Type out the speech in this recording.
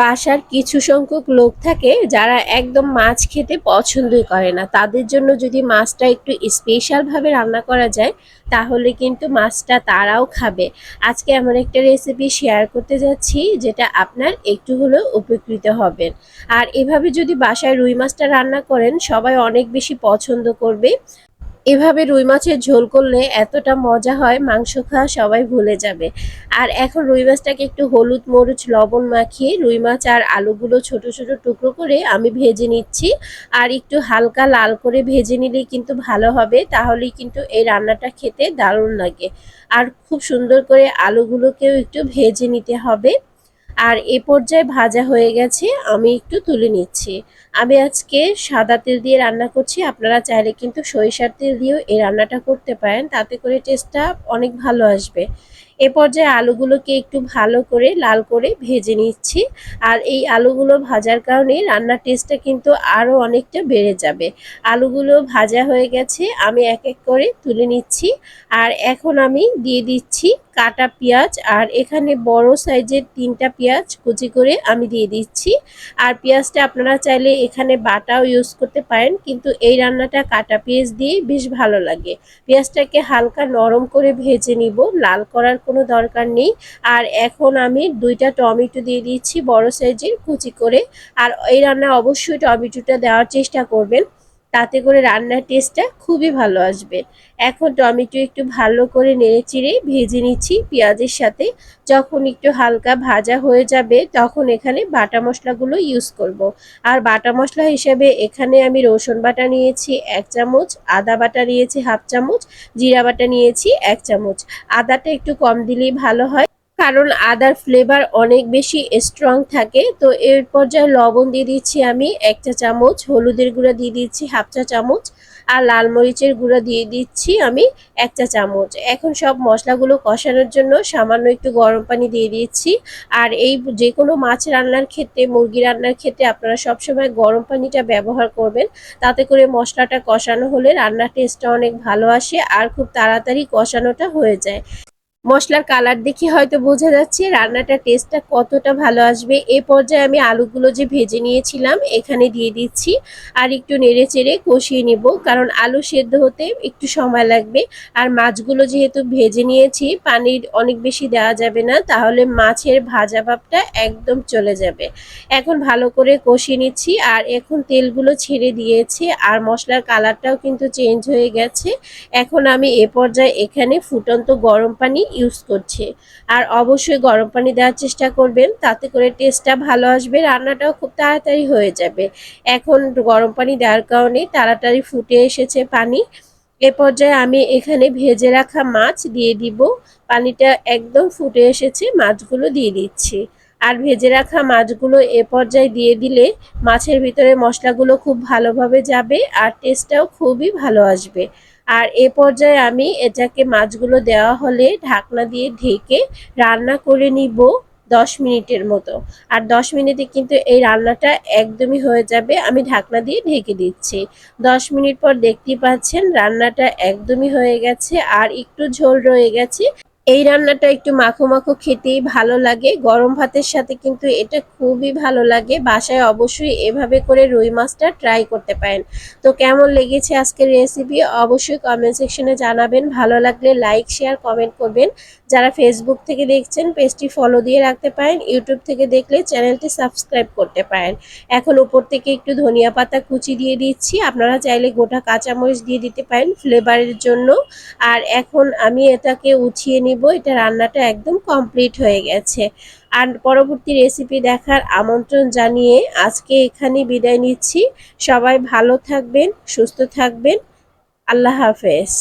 বাসার কিছু সংখ্যক লোক থাকে যারা একদম মাছ খেতে পছন্দই করে না। তাদের জন্য যদি মাছটা একটু স্পেশালভাবে রান্না করা যায়, তাহলে কিন্তু মাছটা তারাও খাবে। আজকে এমন একটা রেসিপি শেয়ার করতে যাচ্ছি, যেটা আপনার একটু হলেও উপকৃত হবেন। আর এভাবে যদি বাসায় রুই মাছটা রান্না করেন, সবাই অনেক বেশি পছন্দ করবে। এভাবে রুই মাছের ঝোল করলে এতটা মজা হয়, মাংস খাওয়া সবাই ভুলে যাবে। আর এখন রুই মাছটাকে একটু হলুদ, মরিচ, লবণ মাখিয়ে রুই মাছ আর আলুগুলো ছোট ছোট টুকরো করে আমি ভেজে নিচ্ছি। আর একটু হালকা লাল করে ভেজে নিলেই কিন্তু ভালো হবে, তাহলেই কিন্তু এই রান্নাটা খেতে দারুণ লাগে। আর খুব সুন্দর করে আলুগুলোকেও একটু ভেজে নিতে হবে। আর এ পর্যায়ে ভাজা হয়ে গেছে, আমি একটু তুলে নিচ্ছি। আমি আজকে সাদা তেল দিয়ে রান্না করছি, আপনারা চাইলে কিন্তু সরিষার তেল দিয়েও এই রান্নাটা করতে পারেন, তাতে করে টেস্টটা অনেক ভালো আসবে। এ পর্যায়ে আলুগুলোকে একটু ভালো করে লাল করে ভেজে নিচ্ছি, আর এই আলুগুলো ভাজার কারণে রান্নার টেস্টটা কিন্তু আরও অনেকটা বেড়ে যাবে। আলুগুলো ভাজা হয়ে গেছে, আমি এক এক করে তুলে নিচ্ছি, আর এখন আমি দিয়ে দিচ্ছি কাটা পেঁয়াজ আর এখানে বড় সাইজের তিনটা পেঁয়াজ কুচি করে আমি দিয়ে দিচ্ছি। আর পেঁয়াজটা আপনারা চাইলে এখানে বাটাও ইউজ করতে পারেন, কিন্তু এই রান্নাটা কাটা পেঁয়াজ দিয়ে বেশ ভালো লাগে। পেঁয়াজটাকে হালকা নরম করে ভেজে নিব, লাল করার কোনো দরকার নেই। আর এখন আমি দুইটা টমেটো দিয়ে দিচ্ছি বড় সাইজের কুচি করে। আর এই রান্না অবশ্যই টমেটোটা দেওয়ার চেষ্টা করবেন। তাতে করে রান্নার টেস্টটা খুবই ভালো আসবে। এখন টমেটো একটু ভালো করে নেড়ে চিড়ে ভেজে নিচ্ছি পেঁয়াজের সাথে। যখন একটু হালকা ভাজা হয়ে যাবে, তখন এখানে বাটা মশলাগুলো ইউজ করব। আর বাটা মশলা হিসেবে এখানে আমি রসুন বাটা নিয়েছি এক চামচ, আদা বাটা নিয়েছি হাফ চামচ, জিরা বাটা নিয়েছি এক চামচ। আদাটা একটু কম দিলেই ভালো হয়। কারণ আদার ফ্লেভার অনেক বেশি স্ট্রং থাকে। তো এর পর্যায়ে লবণ দিয়ে দিচ্ছি আমি এক চা চামচ, হলুদের গুঁড়া দিয়ে দিচ্ছি হাফ চা চামচ, আর লাল মরিচের গুঁড়া দিয়ে দিচ্ছি আমি এক চা চামচ। এখন সব মশলাগুলো কষানোর জন্য সামান্য একটু গরম পানি দিয়ে দিচ্ছি। আর এই যে কোনো মাছ রান্নার ক্ষেত্রে, মুরগি রান্নার ক্ষেত্রে আপনারা সবসময় গরম পানিটা ব্যবহার করবেন। তাতে করে মশলাটা কষানো হলে রান্নার টেস্টটা অনেক ভালো আসে আর খুব তাড়াতাড়ি কষানোটা হয়ে যায়। মশলার কালার দেখে হয়তো বোঝা যাচ্ছে রান্নাটার টেস্টটা কতটা ভালো আসবে। এ পর্যায়ে আমি আলুগুলো যে ভেজে নিয়েছিলাম, এখানে দিয়ে দিচ্ছি আর একটু নেড়ে চেড়ে কষিয়ে নিব, কারণ আলু সেদ্ধ হতে একটু সময় লাগবে। আর মাছগুলো যেহেতু ভেজে নিয়েছি, পানির অনেক বেশি দেওয়া যাবে না, তাহলে মাছের ভাজা ভাবটা একদম চলে যাবে। এখন ভালো করে কষিয়ে নিচ্ছি আর এখন তেলগুলো ছেড়ে দিয়েছে আর মশলার কালারটাও কিন্তু চেঞ্জ হয়ে গেছে। এখন আমি এ পর্যায়ে এখানে ফুটন্ত গরম পানি ইউজ করছে। আর অবশ্যই গরম পানি দেওয়ার চেষ্টা করবেন, তাতে করে টেস্টটা ভালো আসবে, রান্নাটাও খুব তাড়াতাড়ি হয়ে যাবে। এখন গরম পানি দেওয়ার কারণে তাড়াতাড়ি ফুটে এসেছে পানি। এ পর্যায়ে আমি এখানে ভেজে রাখা মাছ দিয়ে দিব। পানিটা একদম ফুটে এসেছে, মাছগুলো দিয়ে দিচ্ছি। আর ভেজে রাখা মাছগুলো এ পর্যায়ে দিয়ে দিলে মাছের ভিতরে মশলাগুলো খুব ভালোভাবে যাবে আর টেস্টটাও খুবই ভালো আসবে। আর এ পর্যায়ে আমি এটাকে মাছগুলো দেওয়া হলে ঢাকনা দিয়ে ঢেকে রান্না করে নিব দশ মিনিটের মতো। আর দশ মিনিটে কিন্তু এই রান্নাটা একদমই হয়ে যাবে, আমি ঢাকনা দিয়ে ঢেকে দিচ্ছি। দশ মিনিট পর দেখতেই পাচ্ছেন রান্নাটা একদমই হয়ে গেছে আর একটু ঝোল রয়ে গেছে। এই রান্নাটা একটু মাখো মাখো খেতেই ভালো লাগে। গরম ভাতের সাথে কিন্তু এটা খুবই ভালো লাগে। বাসায় অবশ্যই এভাবে করে রুই মাছটা ট্রাই করতে পারেন। তো কেমন লেগেছে আজকের রেসিপি অবশ্যই কমেন্ট সেকশনে জানাবেন। ভালো লাগলে লাইক শেয়ার কমেন্ট করবেন। যারা ফেসবুক থেকে দেখছেন পেজটি ফলো দিয়ে রাখতে পারেন। ইউটিউব থেকে দেখলে চ্যানেলটি সাবস্ক্রাইব করতে পারেন। এখন উপর থেকে একটু ধনিয়া পাতা কুচি দিয়ে দিচ্ছি। আপনারা চাইলে গোটা কাঁচামরিচ দিয়ে দিতে পারেন ফ্লেভারের জন্য। আর এখন আমি এটাকে উঠিয়ে নিব, এটা রান্নাটা একদম কমপ্লিট হয়ে গেছে। আর পরবর্তী রেসিপি দেখার আমন্ত্রণ জানিয়ে আজকে এখানে বিদায় নিচ্ছি। সবাই ভালো থাকবেন, সুস্থ থাকবেন। আল্লাহ হাফেজ।